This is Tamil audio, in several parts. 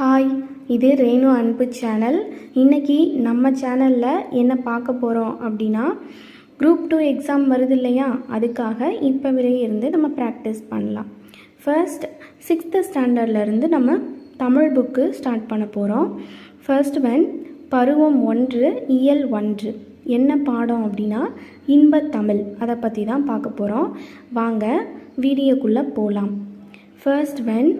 ஹாய் இது ரேணு அன்பு சேனல். இன்றைக்கி நம்ம சேனலில் என்ன பார்க்க போகிறோம் அப்படின்னா குரூப் டூ எக்ஸாம் வருது இல்லையா? அதுக்காக இப்போவே இருந்து நம்ம ப்ராக்டிஸ் பண்ணலாம். ஃபர்ஸ்ட் சிக்ஸ்த்து ஸ்டாண்டர்ட்லேருந்து நம்ம தமிழ் புக்கு ஸ்டார்ட் பண்ண போகிறோம் ஃபர்ஸ்ட் ஒன் பருவம் ஒன்று இயல் ஒன்று. என்ன பாடம் அப்படின்னா இன்பத்தமிழ். அதை பற்றி தான் பார்க்க போகிறோம் வாங்க வீடியோக்குள்ளே போகலாம் ஃபர்ஸ்ட் ஒன்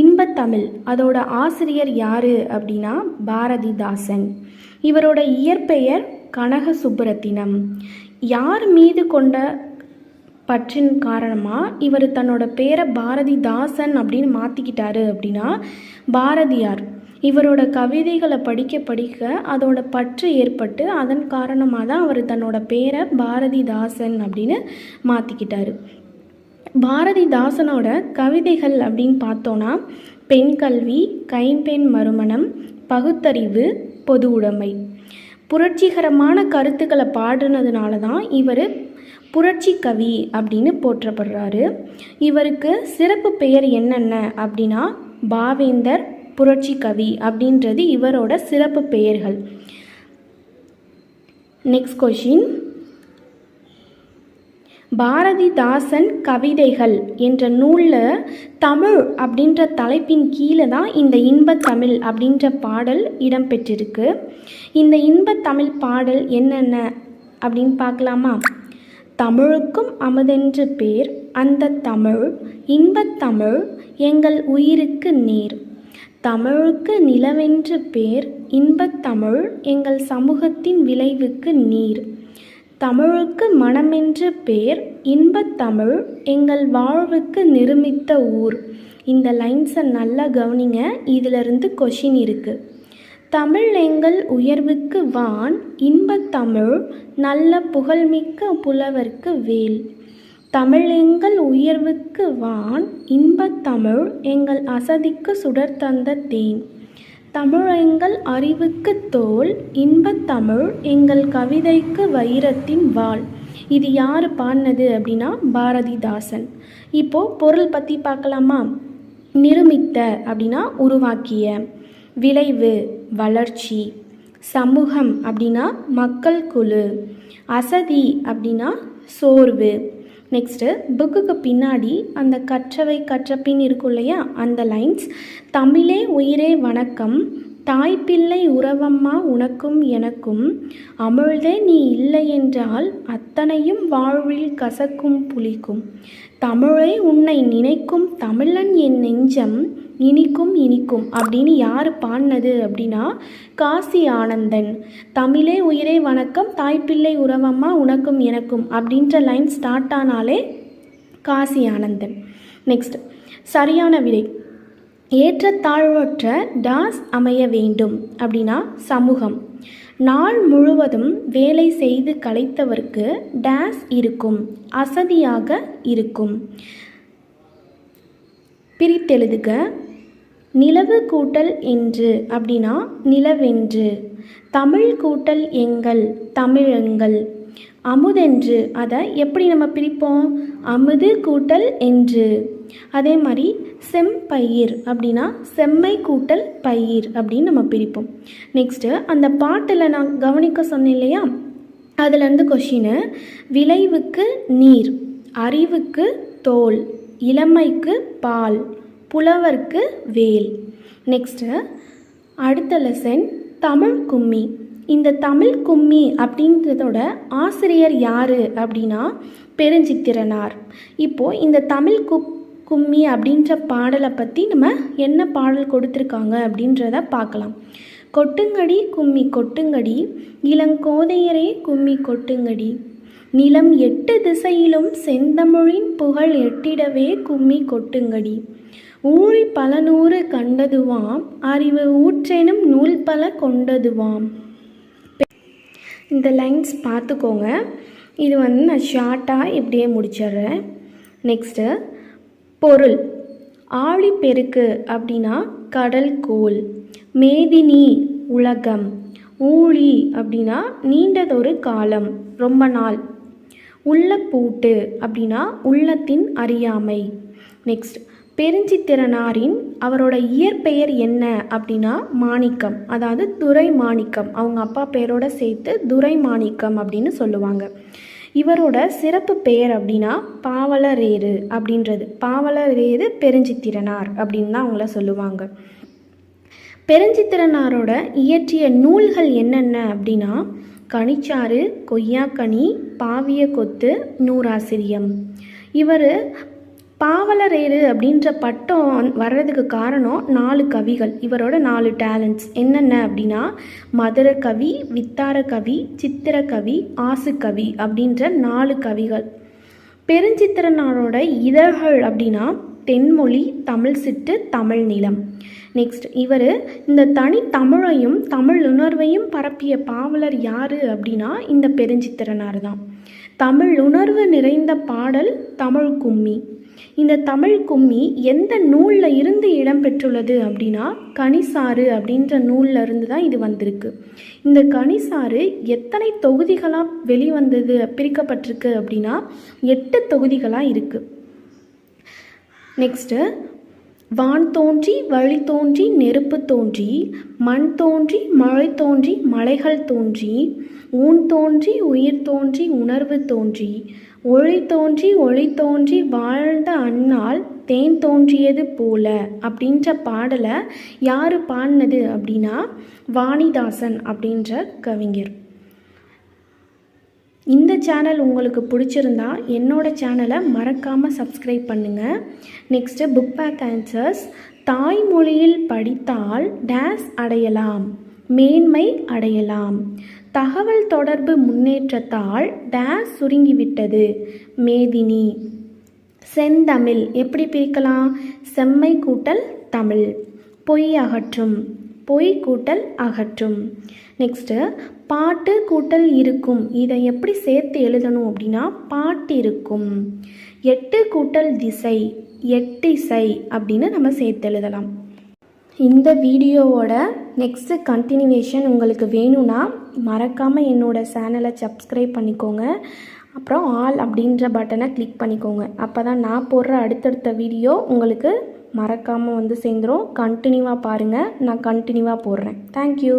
இன்பத்தமிழ். அதோட ஆசிரியர் யார் அப்படின்னா பாரதிதாசன். இவரோட இயற்பெயர் கனக சுப்புரத்தினம் யார் மீது கொண்ட பற்றின் காரணமாக இவர் தன்னோட பேரை பாரதிதாசன் அப்படின்னு மாற்றிக்கிட்டாரு அப்படின்னா பாரதியார். இவரோட கவிதைகளை படிக்க படிக்க அதோட பற்று ஏற்பட்டு அதன் காரணமாக தான் அவர் தன்னோட பேரை பாரதிதாசன் அப்படின்னு மாற்றிக்கிட்டாரு பாரதிதாசனோட கவிதைகள் அப்படின்னு பார்த்தோன்னா பெண் கல்வி கைம்பெண் மறுமணம் பகுத்தறிவு பொது உடைமை. புரட்சிகரமான கருத்துக்களை பாடுனதுனால தான் இவர் புரட்சி கவி அப்படின்னு போற்றப்படுறாரு. இவருக்கு சிறப்பு பெயர் என்னென்ன அப்படின்னா பாவேந்தர் புரட்சி கவி அப்படின்றது இவரோட சிறப்பு பெயர்கள். நெக்ஸ்ட் கொஷின் பாரதிதாசன் கவிதைகள் என்ற நூலில் தமிழ் அப்படின்ற தலைப்பின் கீழே தான் இந்த இன்பத்தமிழ் அப்படின்ற பாடல் இடம்பெற்றிருக்கு. இந்த இன்பத்தமிழ் பாடல் என்னென்ன அப்படின்னு பார்க்கலாமா? தமிழுக்கும் அமுதென்று பேர் அந்த தமிழ் இன்பத்தமிழ் எங்கள் உயிருக்கு நேர். தமிழுக்கு நிலவென்று பேர் இன்பத்தமிழ் எங்கள் சமூகத்தின் விளைவுக்கு நீர். தமிழுக்கு மனமென்று பேர் இன்பத்தமிழ் எங்கள் வாழ்வுக்கு நிருமித்த ஊர். இந்த லைன்ஸை நல்லா கவனிங்க இதிலிருந்து கொஷின் இருக்குது தமிழ் எங்கள் உயர்வுக்கு வான் இன்பத்தமிழ் நல்ல புகழ்மிக்க புலவர்க்கு வேல். தமிழ் எங்கள் உயர்வுக்கு வான் இன்பத்தமிழ் எங்கள் அசதிக்கு சுடர் தந்த தேன். தமிழ் எங்கள் அறிவுக்கு தோல் இன்பத்தமிழ் எங்கள் கவிதைக்கு வைரத்தின் வாள். இது யார் பாடினது அப்படின்னா பாரதிதாசன். இப்போது பொருள் பற்றி பார்க்கலாமா? நிருமித்த அப்படின்னா உருவாக்கிய. விளைவு வளர்ச்சி. சமூகம் அப்படின்னா மக்கள் குழு. அசதி அப்படின்னா சோர்வு. நெக்ஸ்ட்டு புக்குக்கு பின்னாடி அந்த கற்றவை கற்றப்பின் இருக்கும் இல்லையா? அந்த லைன்ஸ் தமிழே உயிரே வணக்கம் தாய்ப்பிள்ளை உறவம்மா உனக்கும் எனக்கும் அமிழ்தே நீ இல்லை என்றால் அத்தனையும் வாழ்வில் கசக்கும் புளிக்கும். தமிழை உன்னை நினைக்கும் தமிழன் என் நெஞ்சம் இனிக்கும் இனிக்கும் அப்படின்னு யார் பாடினது அப்படின்னா காசி ஆனந்தன். தமிழே உயிரே வணக்கம் தாய்ப்பிள்ளை உறவம்மா உனக்கும் எனக்கும் அப்படின்ற லைன் ஸ்டார்ட் ஆனாலே காசி ஆனந்தன். நெக்ஸ்ட் சரியான விடை. ஏற்றத்தாழ்வற்ற டாஸ் அமைய வேண்டும் அப்படின்னா சமூகம். நாள் முழுவதும் வேலை செய்து கலைத்தவர்க்கு டேஸ் இருக்கும் அசதியாக இருக்கும் பிரித்தெழுதுக. நிலவு கூட்டல் என்று அப்படின்னா நிலவென்று. தமிழ் கூட்டல் எங்கள் தமிழெங்கள். அமுதென்று அதை எப்படி நம்ம பிரிப்போம்? அமுது கூட்டல் என்று. அதே மாதிரி செம்பயிர் அப்படின்னா செம்மை கூட்டல் பயிர் அப்படின்னு நம்ம பிரிப்போம். நெக்ஸ்ட்டு அந்த பாட்டில் நான் கவனிக்க சொன்னேன் இல்லையா? அதுலேருந்து கொஷினு விளைவுக்கு நீர் அறிவுக்கு தோல் இளமைக்கு பால். புலவர்க்கு வேல். நெக்ஸ்ட்டு அடுத்த லெசன் தமிழ் கும்மி. இந்த தமிழ் கும்மி அப்படின்றதோட ஆசிரியர் யார் அப்படின்னா பெருஞ்சித்திரனார். இப்போது இந்த தமிழ் கு கும்மி அப்படின்ற பாடலை பற்றி நம்ம என்ன பாடல் கொடுத்துருக்காங்க அப்படின்றத பார்க்கலாம். கொட்டுங்கடி கும்மி கொட்டுங்கடி இளங்கோதையரே கும்மி கொட்டுங்கடி. நிலம் எட்டு திசையிலும் செந்தமிழின் புகழ் எட்டிடவே கும்மி கொட்டுங்கடி. ஊழி பல நூறு கண்டதுவாம் அறிவு ஊற்றெனும் நூல் பல கொண்டதுவாம். இந்த லைன்ஸ் பார்த்துக்கோங்க. இது வந்து நான் ஷார்ட்டாக இப்படியே முடிச்சிடுறேன். நெக்ஸ்ட்டு பொருள். ஆழிப்பெருக்கு அப்படின்னா கடல் கோல் மேதினி உலகம். ஊழி அப்படின்னா நீண்டதொரு காலம் ரொம்ப நாள். உள்ள பூட்டு அப்படின்னா உள்ளத்தின் அறியாமை. நெக்ஸ்ட் பெருஞ்சித்திரனாரின் அவரோட இயற்பெயர் என்ன அப்படின்னா மாணிக்கம். அதாவது துரை மாணிக்கம் அவங்க அப்பா பேரோட சேர்த்து துரை மாணிக்கம் அப்படின்னு சொல்லுவாங்க. இவரோட சிறப்பு பெயர் அப்படின்னா பாவலரேறு அப்படின்றது. பாவலரேறு பெருஞ்சித்திரனார் அப்படின்னு தான் அவங்கள சொல்லுவாங்க. பெருஞ்சித்திரனாரோட இயற்றிய நூல்கள் என்னென்ன அப்படின்னா கனிச்சாறு கொய்யாக்கனி பாவிய கொத்து நூறாசிரியம். இவர் பாவலரேறு அப்படின்ற பட்டம் வர்றதுக்கு காரணம் நாலு கவிகள். இவரோட நாலு டேலண்ட்ஸ் என்னென்ன அப்படின்னா மதுர கவி வித்தார கவி சித்திர கவி ஆசு கவி அப்படின்ற நாலு கவிகள். பெருஞ்சித்திரனாரோட இதழ்கள் அப்படின்னா தென்மொழி தமிழ் சிட்டு தமிழ் நிலம். நெக்ஸ்ட் இவர் இந்த தனி தமிழையும் தமிழ் உணர்வையும் பரப்பிய பாவலர் யார் அப்படின்னா இந்த பெருஞ்சித்திரனார் தான். தமிழ் உணர்வு நிறைந்த பாடல் தமிழ் கும்மி. இந்த தமிழ் கும்மி எந்த நூலில் இருந்து இடம்பெற்றுள்ளது அப்படின்னா கனிசாறு அப்படின்ற நூலில் இருந்து தான் இது வந்திருக்கு. இந்த கனிசாறு எத்தனை தொகுதிகளாக வெளிவந்தது பிரிக்கப்பட்டிருக்கு அப்படின்னா எட்டு தொகுதிகளாக இருக்குது நெக்ஸ்ட்டு வான் தோன்றி வழி தோன்றி நெருப்பு தோன்றி மண் தோன்றி மழை தோன்றி மலைகள் தோன்றி ஊன் தோன்றி உயிர் தோன்றி உணர்வு தோன்றி ஒளி தோன்றி ஒளி தோன்றி வாழ்ந்த அண்ணால் தேன் தோன்றியது போல அப்படின்ற பாடலை யார் பாடினது அப்படின்னா வாணிதாசன் அப்படின்ற கவிஞர். இந்த சேனல் உங்களுக்கு பிடிச்சிருந்தா என்னோட சேனலை மறக்காமல் சப்ஸ்கிரைப் பண்ணுங்கள் நெக்ஸ்ட்டு புக் பேக் ஆன்சர்ஸ் தாய்மொழியில் படித்தால் டேஸ் அடையலாம் மேன்மை அடையலாம். தகவல் தொடர்பு முன்னேற்றத்தால் டேஸ் சுருங்கிவிட்டது. மேதினி. செந்தமிழ் எப்படி பிரிக்கலாம்? செம்மை கூட்டல் தமிழ். பொய் அகற்றும். பொய் கூட்டல் அகற்றும். நெக்ஸ்ட்டு பாட்டு கூட்டல் இருக்கும். இதை எப்படி சேர்த்து எழுதணும் அப்படின்னா பாட்டு இருக்கும். எட்டு கூட்டல் திசை எட்டிசை அப்படின்னு நம்ம சேர்த்து எழுதலாம். இந்த வீடியோவோட நெக்ஸ்ட்டு கண்டினியூவேஷன் உங்களுக்கு வேணும்னா மறக்காமல் என்னோட சேனலை சப்ஸ்கிரைப் பண்ணிக்கோங்க. அப்புறம் ஆல் அப்படின்ற பட்டனை கிளிக் பண்ணிக்கோங்க. அப்போ தான் நான் போடுற அடுத்தடுத்த வீடியோ உங்களுக்கு மறக்காமல் வந்து சேர்ந்துடும் கண்டினியூவாக பாருங்கள் நான் கண்டினியூவாக போடுறேன். தேங்க்யூ